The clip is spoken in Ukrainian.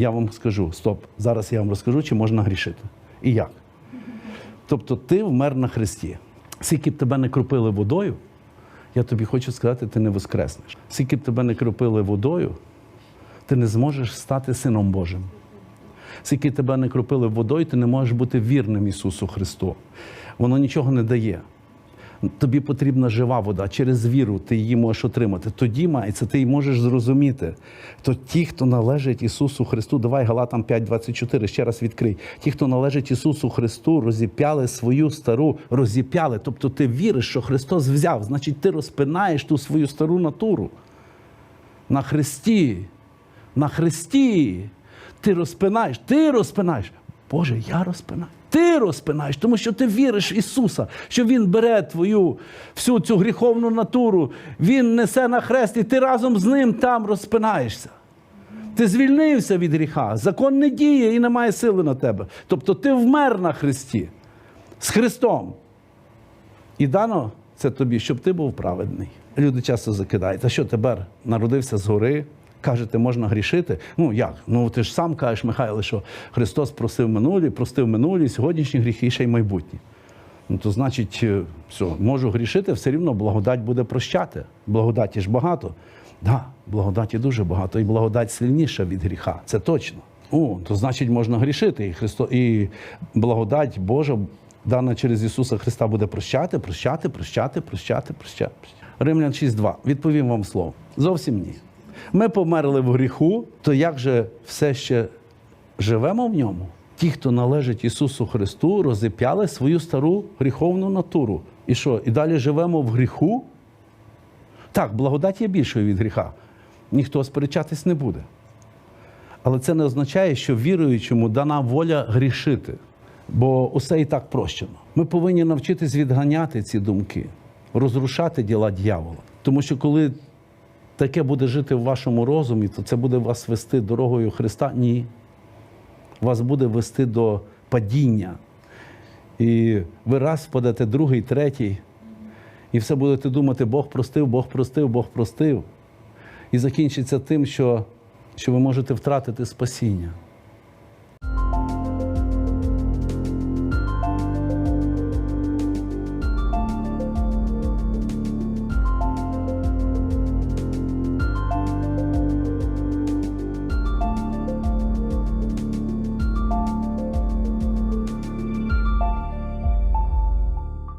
я вам скажу: стоп, зараз я вам розкажу, чи можна грішити. І як. Тобто ти вмер на Христі. Скільки б тебе не кропили водою, я тобі хочу сказати, ти не воскреснеш. Скільки б тебе не кропили водою, ти не зможеш стати Сином Божим. Скільки тебе не кропили водою, ти не можеш бути вірним Ісусу Христу. Воно нічого не дає. Тобі потрібна жива вода. Через віру ти її можеш отримати. Тоді мається, ти її можеш зрозуміти. То ті, хто належить Ісусу Христу, давай Галатам 5.24, ще раз відкрий. Ті, хто належить Ісусу Христу, розіп'яли свою стару, розіп'яли. Тобто ти віриш, що Христос взяв, значить, ти розпинаєш ту свою стару натуру. На Христі, на Христі. Ти розпинаєш, ти розпинаєш. Боже, я розпинаю. Ти розпинаєш, тому що ти віриш в Ісуса, що Він бере твою всю цю гріховну натуру, Він несе на хрест, і ти разом з ним там розпинаєшся. Ти звільнився від гріха, закон не діє і немає сили на тебе. Тобто ти вмер на Христі з Христом. І дано це тобі, щоб ти був праведний. Люди часто закидають, а що тепер народився згори? Кажете, можна грішити? Ну як? Ну ти ж сам кажеш, Михайло, що Христос просив минулі, простив минулі, сьогоднішні гріхи ще й майбутні. Ну то значить, е, все, можу грішити, все рівно благодать буде прощати. Благодаті ж багато. Так, да, благодаті дуже багато, і благодать сильніша від гріха. Це точно. О, то значить, можна грішити. І Христо, і благодать Божа дана через Ісуса Христа буде прощати, прощати, прощати, прощати, прощати. Римлян 6.2. Відповім вам слово. Зовсім ні. Ми померли в гріху, то як же все ще живемо в ньому? Ті, хто належить Ісусу Христу, розіп'яли свою стару гріховну натуру. І що? І далі живемо в гріху? Так, благодать є більшою від гріха. Ніхто сперечатись не буде. Але це не означає, що віруючому дана воля грішити. Бо усе і так прощено. Ми повинні навчитись відганяти ці думки, розрушати діла дьявола. Тому що коли таке буде жити в вашому розумі, то це буде вас вести дорогою Христа? Ні. Вас буде вести до падіння. І ви раз впадете, другий, третій, і все будете думати, Бог простив, Бог простив, Бог простив. І закінчиться тим, що, що ви можете втратити спасіння.